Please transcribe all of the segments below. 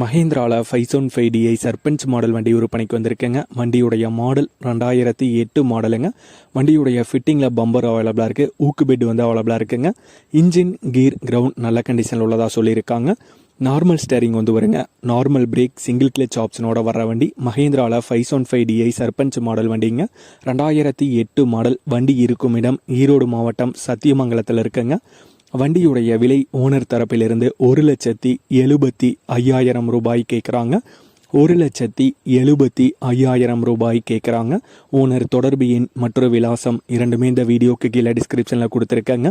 மஹேந்திராவில் five one five DI Sarpanch model வண்டி விற்பனைக்கு வந்திருக்கேங்க. வண்டியுடைய மாடல் ரெண்டாயிரத்தி எட்டு மாடலுங்க வண்டியுடைய ஃபிட்டிங்கில் பம்பர் அவைலபிளாக இருக்குது ஊக்கு பெட் வந்து அவைலபிளாக இருக்குங்க. இன்ஜின் கீர் கிரவுண்ட் நல்ல கண்டிஷனில் உள்ளதாக சொல்லியிருக்காங்க. நார்மல் ஸ்டேரிங் வந்து வருங்க. நார்மல் பிரேக் சிங்கிள் கிளச் ஆப்ஷனோட வர வண்டி. மஹேந்திராவில் five one five DI Sarpanch model வண்டிங்க. ரெண்டாயிரத்தி எட்டு மாடல் வண்டி இருக்கும் இடம் ஈரோடு மாவட்டம் சத்தியமங்கலத்தில் இருக்குங்க. வண்டியுடைய விலை ஓனர் தரப்பிலிருந்து ஒரு லட்சத்தி எழுபத்தி ஐயாயிரம் ரூபாய் கேட்குறாங்க ஒரு லட்சத்தி எழுபத்தி ஐயாயிரம் ரூபாய் கேட்குறாங்க ஓனர் தொடர்பு எண் மற்றும் விலாசம் இரண்டுமே இந்த வீடியோக்கு கீழே டிஸ்கிரிப்ஷனில் கொடுத்துருக்காங்க.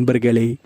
நண்பர்களே